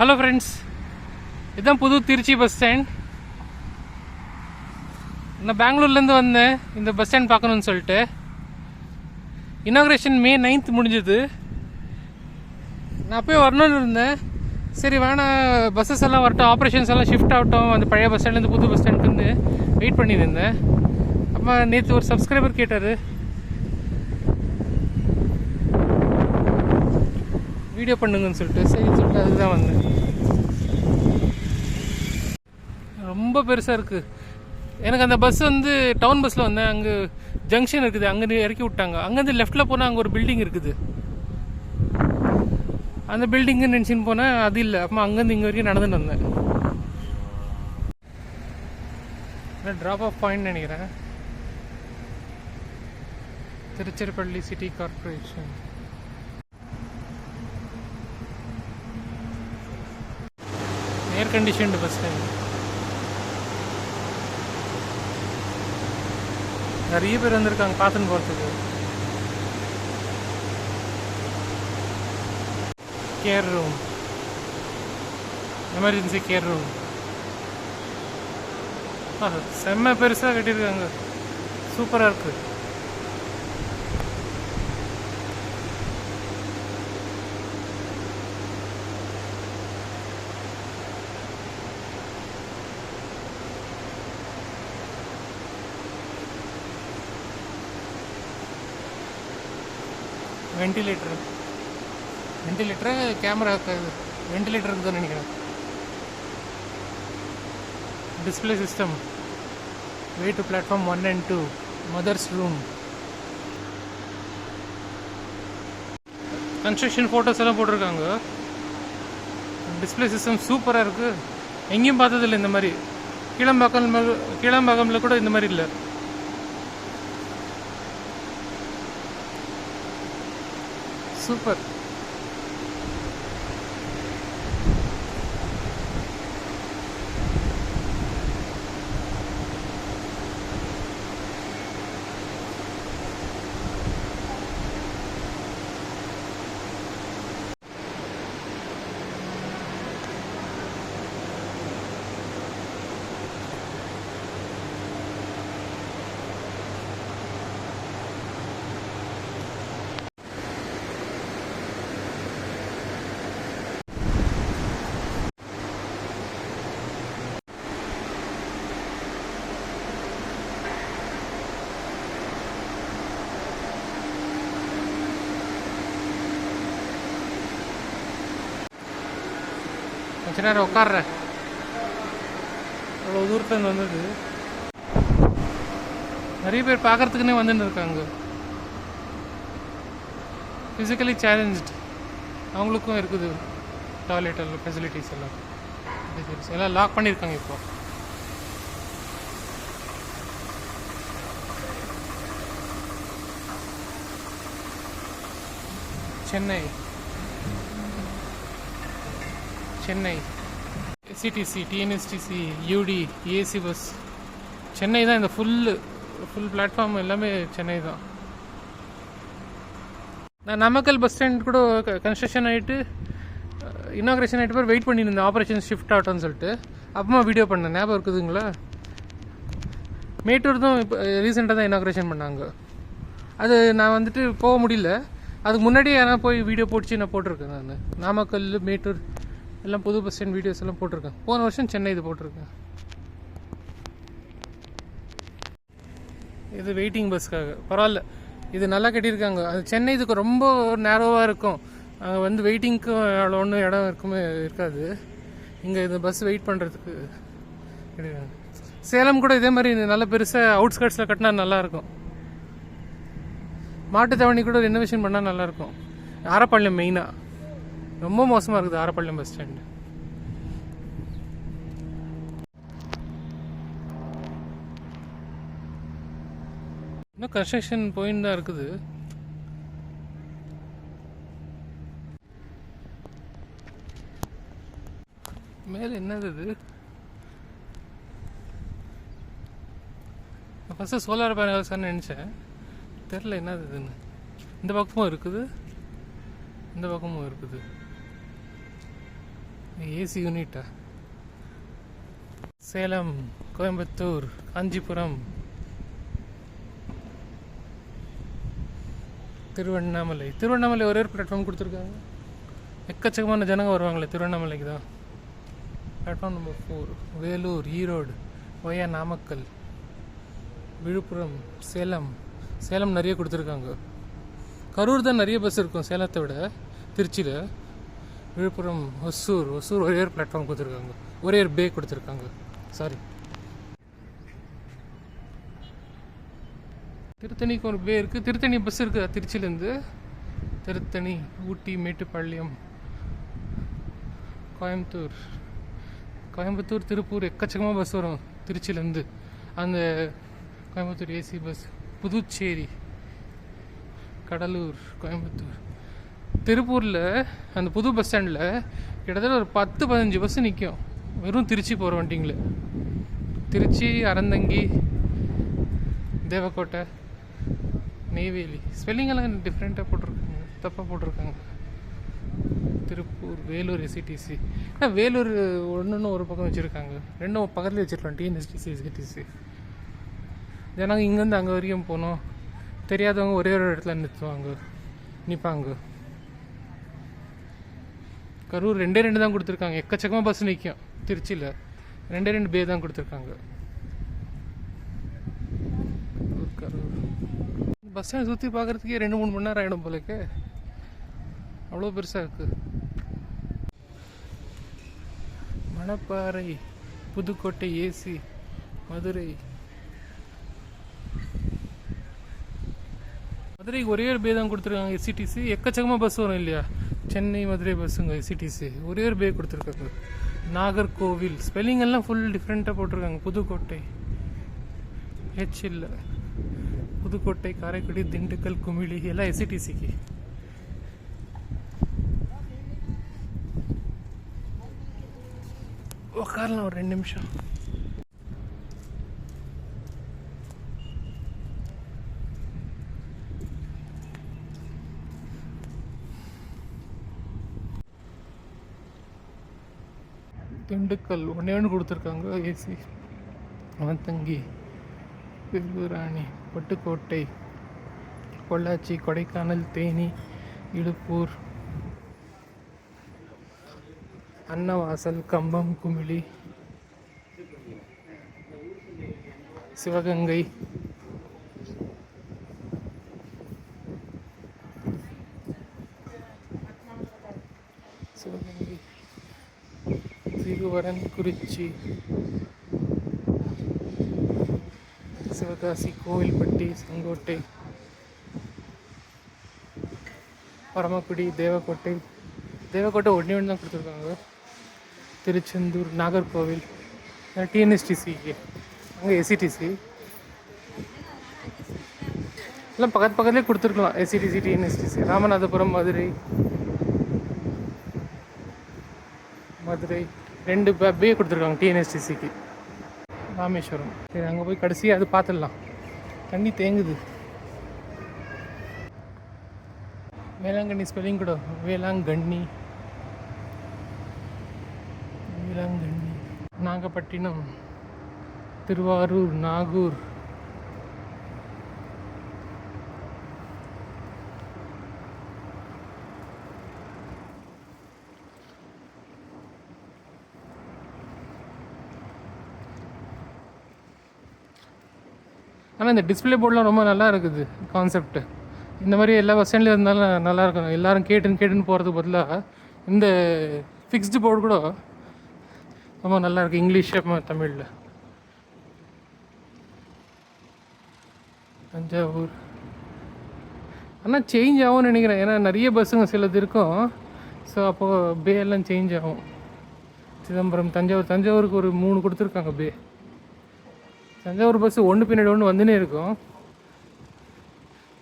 Hello friends இதுதான் புது Trichy bus stand நான் பெங்களூர்லேருந்து வந்தேன் இந்த பஸ் ஸ்டாண்ட் பார்க்கணுன்னு சொல்லிட்டு. இனாக்ரேஷன் மே நைன்த் முடிஞ்சது. நான் அப்போயே வரணும்னு இருந்தேன். சரி வேணாம் பஸ்ஸஸ் எல்லாம் வரட்டும் ஆப்ரேஷன்ஸ் எல்லாம் ஷிஃப்ட் ஆகட்டும் அந்த பழைய பஸ் ஸ்டாண்ட்லேருந்து புது பஸ் ஸ்டாண்டுக்கு வந்து வெயிட் பண்ணியிருந்தேன் அப்போ நேற்று ஒரு சப்ஸ்கிரைபர் கேட்டார். வீடியோ பண்ணுங்கன்னு சொல்லிட்டு சரி சொல்லிட்டு அதுதான் வந்தேன். ரொம்ப பெருசாக இருக்குது எனக்கு அந்த பஸ் வந்து டவுன் பஸ்ஸில் வந்தேன். அங்கே ஜங்ஷன் இருக்குது. அங்கேருந்து இறக்கி விட்டாங்க. அங்கேருந்து லெஃப்ட்டில் போனால் அங்கே ஒரு பில்டிங் இருக்குது. அந்த பில்டிங்கு நினச்சின்னு போனேன் அது இல்லை. அப்போ அங்கேருந்து இங்கே வரைக்கும் நடந்துட்டு வந்தேன். ட்ராப் ஆஃப் பாயிண்ட் நினைக்கிறேன். Tiruchirappalli city corporation air conditioned bus stand நிறைய பேர் வந்திருக்காங்க பார்த்துன்னு போகிறதுக்கு care room emergency care room செம்ம பெருசாக கட்டியிருக்காங்க. சூப்பராக இருக்குது வெண்டிலேட்டரு. வென்டிலேட்டர் கேமரா வெண்டிலேட்டர் இருக்குதுன்னு நினைக்கிறேன். Display system way to platform one and two mothers room construction photos எல்லாம் போட்டிருக்காங்க. டிஸ்பிளே சிஸ்டம் சூப்பராக இருக்குது எங்கேயும் பார்த்ததில்ல இந்த மாதிரி. கீழம்பாக்கம் கீழம்பாக்கமில் கூட இந்த மாதிரி இல்லை. Супер. கொஞ்ச நேரம் உட்காடுறேன் அவ்வளோ தூரத்துலேருந்து வந்தது. நிறைய பேர் பார்க்கறதுக்குன்னே வந்துட்டு இருக்காங்க. ஃபிசிக்கலி சேலஞ்சு அவங்களுக்கும் இருக்குது டாய்லெட் எல்லாம் ஃபெசிலிட்டிஸ் எல்லாம். எல்லாம் லாக் பண்ணியிருக்காங்க இப்போ. Chennai. Chennai CDC TNSTC UD AC bus Chennai தான் இந்த ஃபுல்லு ஃபுல் பிளாட்ஃபார்ம் எல்லாமே சென்னை தான். நான் நாமக்கல் பஸ் ஸ்டாண்ட் கூட கன்ஸ்ட்ரக்ஷன் ஆகிட்டு இனாக்ரேஷன் ஆகிட்டு பேர் வெயிட் பண்ணியிருந்தேன். ஆப்ரேஷன் ஷிஃப்ட் ஆகட்டும்னு சொல்லிட்டு. அப்புறமா வீடியோ பண்ணேன். ஞாபகம் இருக்குதுங்களா? மேட்டூர் தான் இப்போ ரீசெண்டாக தான் இனாக்ரேஷன் பண்ணாங்க. அது நான் வந்துட்டு போக முடியல. அதுக்கு முன்னாடியே யாரா போய் வீடியோ போட்டுச்சு நான் போட்டிருக்கேன் நான். நாமக்கல் மேட்டூர் எல்லாம் புது பஸ் ஸ்டாண்ட் வீடியோஸ் எல்லாம் போட்டிருக்கேன். போன வருஷம் சென்னை இது போட்டிருக்கேன். இது வெயிட்டிங் பஸ்க்காக பரவாயில்ல. இது நல்லா கட்டியிருக்காங்க. அது சென்னை இதுக்கு ரொம்ப நேரோவாக இருக்கும். அங்கே வந்து வெயிட்டிங்க்கு அவ்வளோ ஒன்றும் இடம் இருக்குமே இருக்காது. இங்கே இந்த பஸ் வெயிட் பண்ணுறதுக்கு கிடையாது. சேலம் கூட இதே மாதிரி நல்ல பெருசாக அவுட்ஸ்கர்ட்ஸில் கட்டினா நல்லாயிருக்கும் மாட்டுத்தவணி கூட ரெனோவேஷன் பண்ணால் நல்லாயிருக்கும் ஆரப்பாளையம் மெயினாக ரொம்ப மோசமாக இருக்குது ஆரப்பாளையம் பஸ் ஸ்டாண்டு. இன்னும் கன்ஸ்ட்ரக்ஷன் போயின்னு தான் இருக்குது. மேலே என்னது இது? ஃபஸ்ட்டு சோலார் பேனல்ஸ்ன்னு நினச்சேன். தெரில என்னது இதுன்னு. இந்த பக்கமும் இருக்குது. இந்த பக்கமும் இருக்குது. ஏசி யூனிட்டா சேலம் கோயம்புத்தூர் காஞ்சிபுரம். திருவண்ணாமலை. திருவண்ணாமலை ஒரே ஒரு பிளாட்ஃபார்ம் கொடுத்துருக்காங்க. எக்கச்சக்கமான ஜனங்க வருவாங்களே திருவண்ணாமலைக்கு தான். Platform number four Vellore Erode via Namakkal. Villupuram Salem. Salem நிறைய கொடுத்துருக்காங்க. கரூர் தான் நிறைய பஸ் இருக்கும் சேலத்தை விட. திருச்சியில். விழுப்புரம் ஒசூர் ஒசூர் ஒரே ஒரு பிளாட்ஃபார்ம் கொடுத்துருக்காங்க. ஒரே ஒரு பே கொடுத்துருக்காங்க. சாரி திருத்தணிக்கு ஒரு பே இருக்குது திருத்தணி பஸ் இருக்குது திருச்சியிலேருந்து திருத்தணி ஊட்டி மேட்டுப்பாளையம் கோயம்புத்தூர். கோயம்புத்தூர் திருப்பூர் எக்கச்சக்கமாக பஸ் வரும். திருச்சியிலேருந்து. அந்த கோயம்புத்தூர் ஏசி பஸ் புதுச்சேரி கடலூர் கோயம்புத்தூர். திருப்பூரில் அந்த புது பஸ் ஸ்டாண்டில் கிட்டத்தட்ட ஒரு பத்து பதினஞ்சு பஸ் நிற்கும் வெறும் திருச்சி போகிற வண்டிங்களே. திருச்சி அறந்தங்கி தேவக்கோட்டை நெய்வேலி. ஸ்பெல்லிங்கெல்லாம் டிஃப்ரெண்ட்டாக போட்டிருக்காங்க. தப்பாக போட்டிருக்காங்க. திருப்பூர் வேலூர் எஸ்சிடிசி வேலூர் ஒன்றுன்னு ஒரு பக்கம் வச்சுருக்காங்க. ரெண்டும் பக்கத்துலேயே வச்சுருக்கலாம். டிஎன்எஸ்டிசி எஸ்சிடிசி ஜனங்க இங்கேருந்து அங்கே வரைக்கும் போனோம். தெரியாதவங்க ஒரே ஒரு இடத்துல நிறுத்துவாங்க நிற்பாங்க கரூர் ரெண்டே ரெண்டு தான் கொடுத்துருக்காங்க. எக்கச்சக்கமாக பஸ் நிற்கும் திருச்சியில். ரெண்டே ரெண்டு பே தான் கொடுத்துருக்காங்க. கரூர் பஸ் ஸ்டாண்ட் சுற்றி பார்க்குறதுக்கே ரெண்டு மூணு மணி நேரம் ஆகிடும் போலக்கு. அவ்வளோ பெருசாக இருக்குது மணப்பாறை புதுக்கோட்டை ஏசி மதுரை. மதுரைக்கு ஒரே ஒரு பே தான் கொடுத்துருக்காங்க. எஸ்சிடிசி எக்கச்சக்கமாக பஸ் வரும் இல்லையா? சென்னை மதுரை பஸ்ஸுங்க சிட்டிஸு ஒரே ஒரு பே கொடுத்துருக்காங்க. நாகர்கோவில். ஸ்பெல்லிங் எல்லாம் ஃபுல் டிஃப்ரெண்ட்டாக போட்டிருக்காங்க. புதுக்கோட்டை. ஹெச் இல்லை. புதுக்கோட்டை காரைக்குடி திண்டுக்கல் குமிழி எல்லாம் எஸ்சிடிசிக்கு உக்காரலாம் ஒரு ரெண்டு நிமிஷம். திண்டுக்கல் ஒன்றே ஒன்று கொடுத்துருக்காங்க ஏசி அவந்தங்கி ராணி பட்டுக்கோட்டை பொள்ளாச்சி கொடைக்கானல் தேனி இடுப்பூர் அன்னவாசல் கம்பம் குமிழி சிவகங்கை திருவரன் குறிச்சி சிவகாசி கோவில்பட்டி செங்கோட்டை பரமக்குடி தேவக்கோட்டை தேவக்கோட்டை ஒன்றே ஒன்று தான் கொடுத்துருக்காங்க திருச்செந்தூர் நாகர்கோவில் டிஎன்எஸ்டிசிக்கு அங்கே எஸ்சிடிசி எல்லாம் பக்கத்து பக்கத்துலேயே கொடுத்துருக்கலாம் எஸ்சிடிசி டிஎன்எஸ்டிசி ராமநாதபுரம் மதுரை மதுரை ரெண்டு பே கொடுத்துருக்காங்க டிஎன்எஸ்டிசிக்கு ராமேஸ்வரம். சரி அங்கே போய் கடைசியாக அது பார்த்துடலாம் தண்ணி தேங்குது. வேளாங்கண்ணி ஸ்பெல்லிங் கூட. வேளாங்கண்ணி. வேளாங்கண்ணி. நாகப்பட்டினம். திருவாரூர் நாகூர். ஆனால் இந்த டிஸ்பிளே போர்டெலாம் ரொம்ப நல்லா இருக்குது கான்செப்ட் இந்த மாதிரி எல்லா பஸ் ஸ்டாண்ட்லேயும் இருந்தாலும் நல்லா இருக்கும் எல்லாரும் கேட்டுன்னு கேட்டுன்னு போகிறதுக்கு பதிலாக இந்த ஃபிக்ஸ்டு போர்டு கூட ரொம்ப நல்லா இருக்கு. இங்கிலீஷ் தமிழில். தஞ்சாவூர். ஆனால் சேஞ்ச் ஆகும்னு நினைக்கிறேன். ஏன்னா நிறைய பஸ்ஸுங்க சிலது இருக்கும். ஸோ அப்போது பே எல்லாம் சேஞ்ச் ஆகும். சிதம்பரம் தஞ்சாவூர் தஞ்சாவூருக்கு ஒரு மூணு கொடுத்துருக்காங்க பே தஞ்சாவூர் பஸ் ஒன்று பின்னாடி ஒன்று வந்துனே இருக்கும்.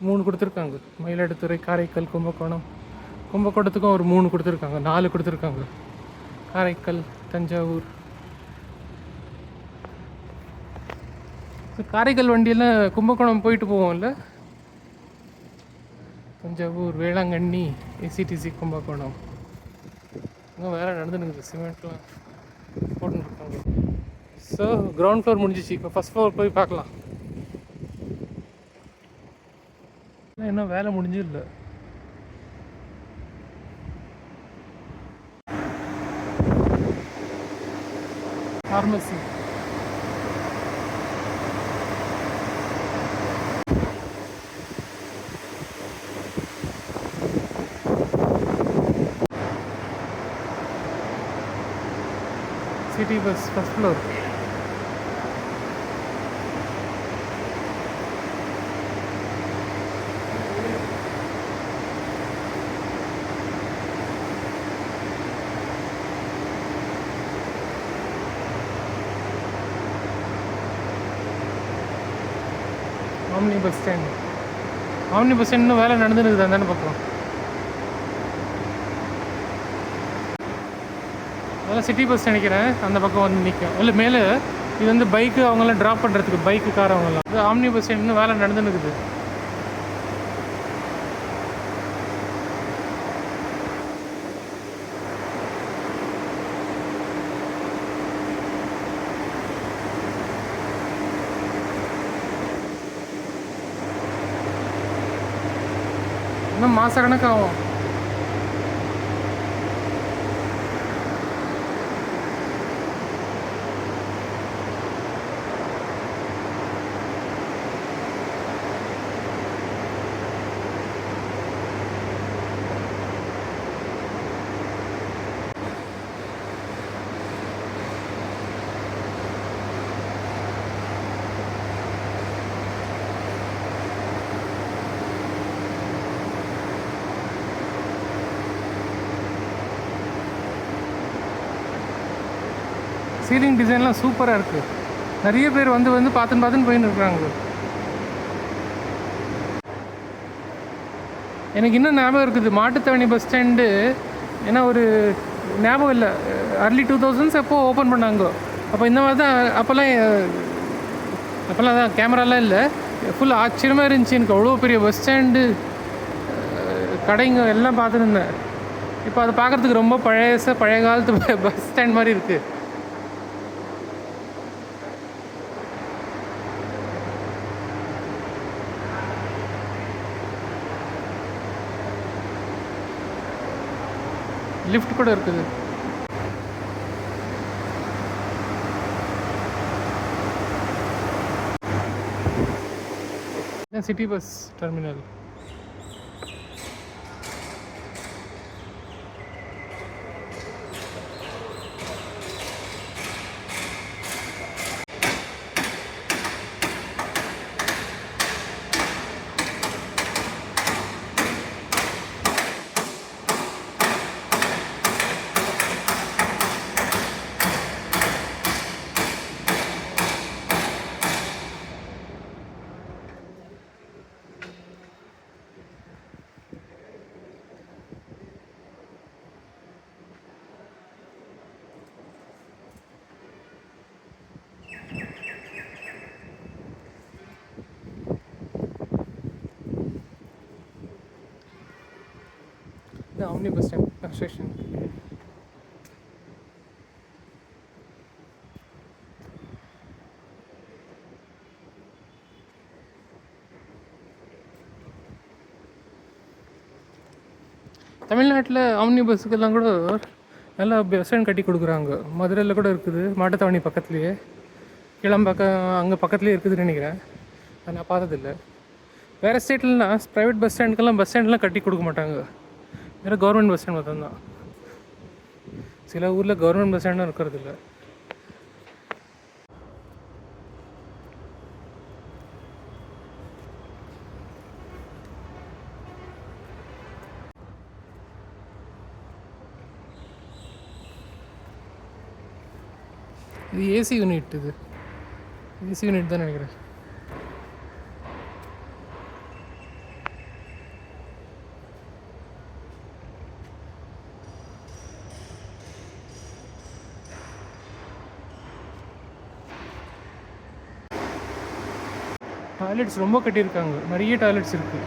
மூணு கொடுத்துருக்காங்க. மயிலாடுதுறை காரைக்கால் கும்பகோணம். கும்பகோணத்துக்கும் ஒரு மூணு கொடுத்துருக்காங்க. நாலு கொடுத்துருக்காங்க. காரைக்கால் தஞ்சாவூர். காரைக்கால் வண்டியெல்லாம் கும்பகோணம் போயிட்டு போவோம்ல. தஞ்சாவூர் வேளாங்கண்ணி ஏசிடிசி கும்பகோணம். இன்னும் வேலை நடந்துனுக்குது. சிமெண்ட்லாம் போட்டுருக்காங்க ஸோ கிரவுண்ட் ஃப்ளோர் முடிஞ்சிச்சு. இப்போ ஃபஸ்ட் ஃப்ளோர் போய் பார்க்கலாம். இன்னும் வேலை முடிஞ்சு இல்லை pharmacy city bus first floor omni bus stand அவனி பஸ் இன்னும் வேலை நடந்துருக்குது அந்த பக்கம் அதெல்லாம் சிட்டி பஸ் நினைக்கிறேன். அந்த பக்கம் வந்து நிற்கும் இல்லை மேலே இது வந்து பைக்கு அவங்கெல்லாம் ட்ராப் பண்ணுறதுக்கு பைக்கு கார் அவங்கெல்லாம் இது ஆம்னி பஸ் இன்னும் வேலை நடந்துருக்குது மாதக்கணக்காகும் சீலிங் டிசைன்லாம் சூப்பராக இருக்குது நிறைய பேர் வந்து வந்து பார்த்துன்னு பார்த்துன்னு போயின்னு இருக்கிறாங்க எனக்கு இன்னும் ஞாபகம் இருக்குது மாட்டுத்தவணி பஸ் ஸ்டாண்டு ஏன்னா ஒரு ஞாபகம் இல்லை. அர்லி டூ தௌசண்ட்ஸ் எப்போ ஓப்பன் பண்ணாங்க. அப்போ இந்த மாதிரி தான் அப்போல்லாம் அப்போல்லாம் தான் கேமராலாம் இல்லை. ஃபுல் ஆச்சரியமாக இருந்துச்சு எனக்கு. அவ்வளோ பெரிய பஸ் ஸ்டாண்டு கடைங்க எல்லாம் பார்த்துருந்தேன் இப்போ அதை பார்க்குறதுக்கு ரொம்ப பழைய பழைய காலத்து பஸ் ஸ்டாண்ட் மாதிரி இருக்குது லிஃப்ட் கூட இருக்குது. City bus terminal. இந்த பஸ் ஸ்டாண்ட் ஸ்டேஷன் தமிழ்நாட்டில் ஆம்னி பஸ்ஸுக்கெல்லாம் கூட நல்லா பஸ் ஸ்டாண்ட் கட்டி கொடுக்குறாங்க. மதுரையில் கூட இருக்குது மாட்டுத்தாவணி பக்கத்துலேயே. கிளம்பாக்கம் அங்கே பக்கத்துலேயே இருக்குதுன்னு நினைக்கிறேன். அதை நான் பார்த்ததில்ல. வேறு ஸ்டேட்லலாம் ப்ரைவேட் பஸ் ஸ்டாண்டுக்கெல்லாம் பஸ் ஸ்டாண்ட்லாம் கட்டி கொடுக்க மாட்டாங்க. வேறு கவர்மெண்ட் பஸ் ஸ்டாண்ட் மட்டும்தான் சில ஊரில் கவர்மெண்ட் பஸ் ஸ்டாண்டும் இருக்கிறது இல்லை. இது ஏசி யூனிட் இது. ஏசி யூனிட் தான் நினைக்கிறேன். டாய்லெட்ஸ் ரொம்ப கட்டியிருக்காங்க. நிறைய டாய்லெட்ஸ் இருக்குது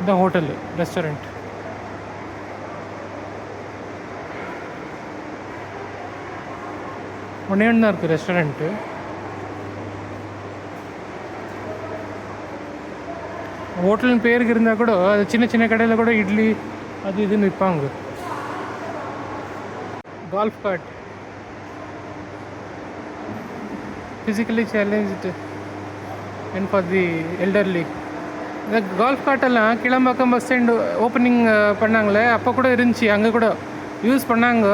இந்த ஹோட்டலு ரெஸ்டாரண்ட் ஒன்னே ஒன்று தான் இருக்குது ரெஸ்டாரண்ட்டு ஹோட்டலின் பேருக்கு இருந்தால் கூட அது சின்ன சின்ன கடையில் கூட இட்லி அது இதுன்னு விற்பாங்க golf cart physically challenged and for the elderly இந்த கால்ஃப் கார்ட்டெல்லாம் கிளம்பாக்கம் பஸ் ஸ்டாண்டு ஓப்பனிங் பண்ணாங்களே அப்போ கூட இருந்துச்சு அங்கே கூட. யூஸ் பண்ணாங்க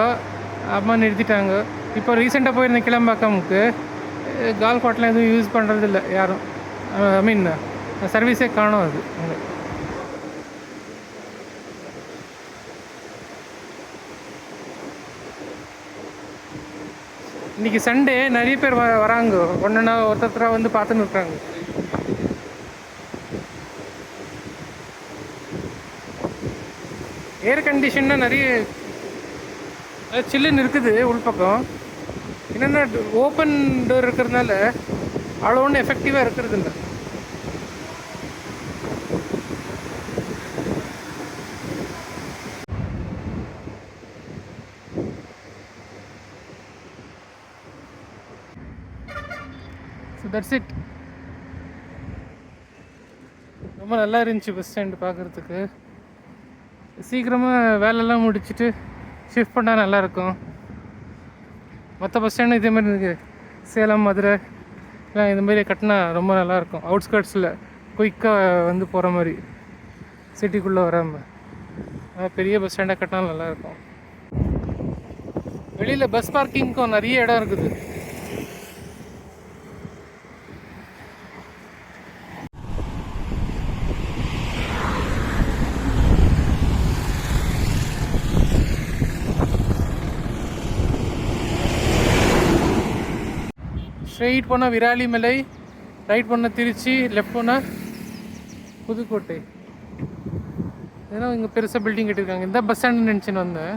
அம்மா நிறுத்திட்டாங்க. இப்போ ரீசெண்டாக போயிருந்தேன் கிளம்பாக்கமுக்கு கால்ஃப் கார்ட்லாம் எதுவும் யூஸ் பண்ணுறதில்ல யாரும். ஐ மீன் சர்வீஸே காணும் அது. இன்னைக்கு சண்டே நிறைய பேர் வ வராங்க. ஒன்றுனா ஒருத்தராக வந்து பார்த்துன்னு இருக்காங்க. ஏர் கண்டிஷன்னா நிறைய சில்லுன்னு இருக்குது உள்பக்கம் என்னென்னா ஓப்பன் டோர் இருக்கிறதுனால அவ்வளோ ஒன்றும் எஃபெக்டிவாக இருக்கிறது இல்லை. தட்ஸ் இட் ரொம்ப நல்லா இருந்துச்சு பஸ் ஸ்டாண்டு பார்க்குறதுக்கு. சீக்கிரமாக வேலையெல்லாம் முடிச்சுட்டு ஷிஃப்ட் பண்ணால் நல்லாயிருக்கும் மற்ற பஸ் ஸ்டாண்டும் இதே மாதிரி இருக்குது சேலம் மதுரை எல்லாம் இதுமாரி மாதிரி கட்டினா ரொம்ப நல்லாயிருக்கும் அவுட்ஸ்கர்ட்ஸில் குயிக்காக வந்து போகிற மாதிரி சிட்டிக்குள்ளே வராமல் பெரிய பஸ் ஸ்டாண்டாக கட்டினா நல்லாயிருக்கும் வெளியில் பஸ் பார்க்கிங்க்கும் நிறைய இடம் இருக்குது. ஸ்ட்ரெயிட் போனால் விராலிமலை ரைட் போனால் திருச்சி லெஃப்ட் போனால் புதுக்கோட்டை. ஏன்னா இங்கே பெருசாக பில்டிங் கட்டியிருக்காங்க. இந்த பஸ் ஸ்டாண்டு நினச்சின்னு வந்தேன்.